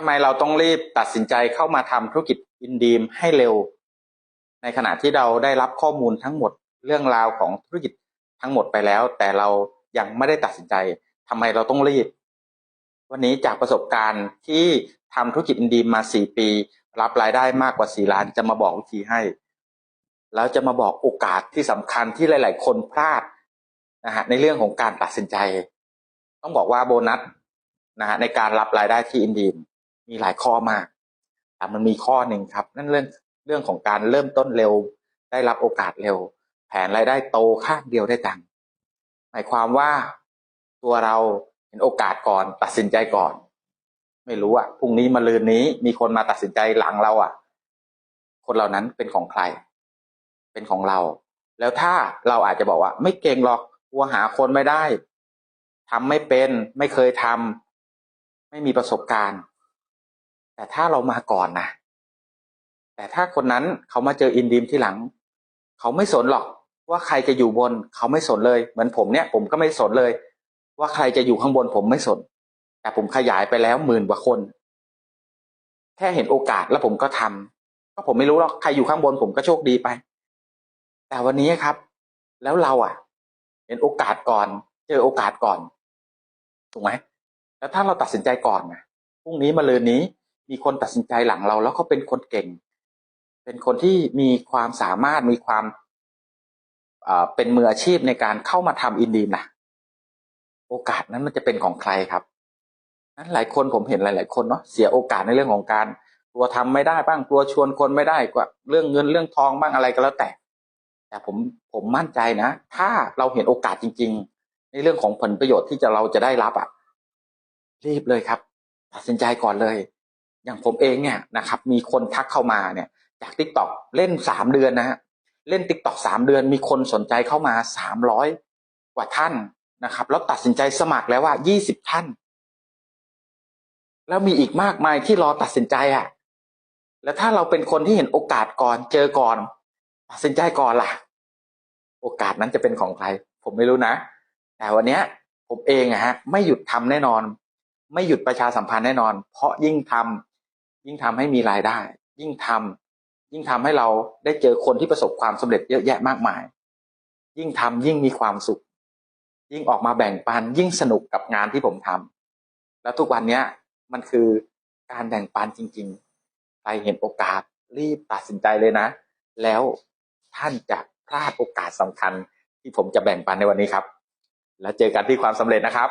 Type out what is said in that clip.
ทำไมเราต้องรีบตัดสินใจเข้ามาทำธุรกิจอินดีมให้เร็ว ในขณะที่เราได้รับข้อมูลทั้งหมดเรื่องราวของธุรกิจทั้งหมดไปแล้ว แต่เรายังไม่ได้ตัดสินใจทำไมเราต้องรีบ วันนี้จากประสบการณ์ที่ทำธุรกิจอินดีมมาสี่ปี รับรายได้มากกว่าสี่ล้านจะมาบอกวิธีให้ แล้วจะมาบอกโอกาสที่สำคัญที่หลาย ๆ คนพลาดนะฮะในเรื่องของการตัดสินใจ ต้องบอกว่าโบนัสนะฮะในการรับรายได้ที่อินดีม มีหลายข้อมากแต่มันมีข้อหนึ่งครับ นั่นเรื่องเรื่องของการเริ่มต้นเร็ว ได้รับโอกาสเร็ว แผนรายได้โตข้างเดียวได้ตังค์หมายความว่าตัวเราเห็นโอกาสก่อน ตัดสินใจก่อน ไม่รู้อะพรุ่งนี้มาลืนนี้ มีคนมาตัดสินใจหลังเราอะคนเหล่านั้นเป็นของใคร เป็นของเรา แล้วถ้าเราอาจจะบอกว่า ไม่เก่งหรอกกลัวหาคนไม่ได้ทำไม่เป็น ไม่เคยทำไม่มีประสบการณ์ แต่ถ้าเรามาก่อนนะแต่ถ้าคนนั้นเขามาเจออินดีมที่หลัง เขาไม่สนหรอกว่าใครจะอยู่บน เขาไม่สนเลย เหมือนผมเนี่ย ผมก็ไม่สนเลย ว่าใครจะอยู่ข้างบนผมไม่สน แต่ผมขยายไปแล้วหมื่นกว่าคน แค่เห็นโอกาสแล้วผมก็ทำก็ผมไม่รู้หรอกใครอยู่ข้างบนผมก็โชคดีไป แต่วันนี้ครับ แล้วเราอะ เห็นโอกาสก่อน เจอโอกาสก่อนถูกไหมแล้วถ้าเราตัดสินใจก่อนนะพรุ่งนี้มาเลยนี้ มีคนตัดสินใจหลังเรา แล้วเขาเป็นคนเก่ง เป็นคนที่มีความสามารถมีความเป็นมืออาชีพในการเข้ามาทำอินดีนะโอกาสนั้นมันจะเป็นของใครครับนั้นหลายคนผมเห็นหลาย ๆ คนเนาะเสียโอกาสในเรื่องของการกลัวทำไม่ได้บ้างกลัวชวนคนไม่ได้กว่าเรื่องเงินเรื่องทองบ้างอะไรก็แล้วแต่ แต่ผมผมมั่นใจนะ ถ้าเราเห็นโอกาสจริง ๆ ในเรื่องของผลประโยชน์ที่จะเราจะได้รับอะรีบเลยครับ ตัดสินใจก่อนเลย อย่างผมเองเนี่ยนะครับมีคนทักเข้ามาเนี่ยจากทิกตอกเล่นสามเดือนนะฮะเล่นทิกตอกสามเดือนมีคนสนใจเข้ามาสามร้อยกว่าท่านนะครับ แล้วตัดสินใจสมัครแล้วว่ายี่สิบท่าน แล้วมีอีกมากมายที่รอตัดสินใจอะ แล้วถ้าเราเป็นคนที่เห็นโอกาสก่อนเจอก่อน ตัดสินใจก่อนล่ะ โอกาสนั้นจะเป็นของใคร ผมไม่รู้นะ แต่วันเนี้ย ผมเองอะฮะ ไม่หยุดทำแน่นอน ไม่หยุดประชาสัมพันธ์แน่นอน เพราะยิ่งทำ ยิ่งทำให้มีรายได้ ยิ่งทำยิ่งทำให้เราได้เจอคนที่ประสบความสำเร็จเยอะแยะมากมาย ยิ่งทำยิ่งมีความสุข ยิ่งออกมาแบ่งปัน ยิ่งสนุกกับงานที่ผมทำแล้วทุกวันเนี้ยมันคือการแบ่งปันจริงๆ ใครเห็นโอกาสรีบตัดสินใจเลยนะ แล้วท่านจะพลาดโอกาสสำคัญที่ผมจะแบ่งปันในวันนี้ครับ แล้วเจอกันที่ความสำเร็จนะครับ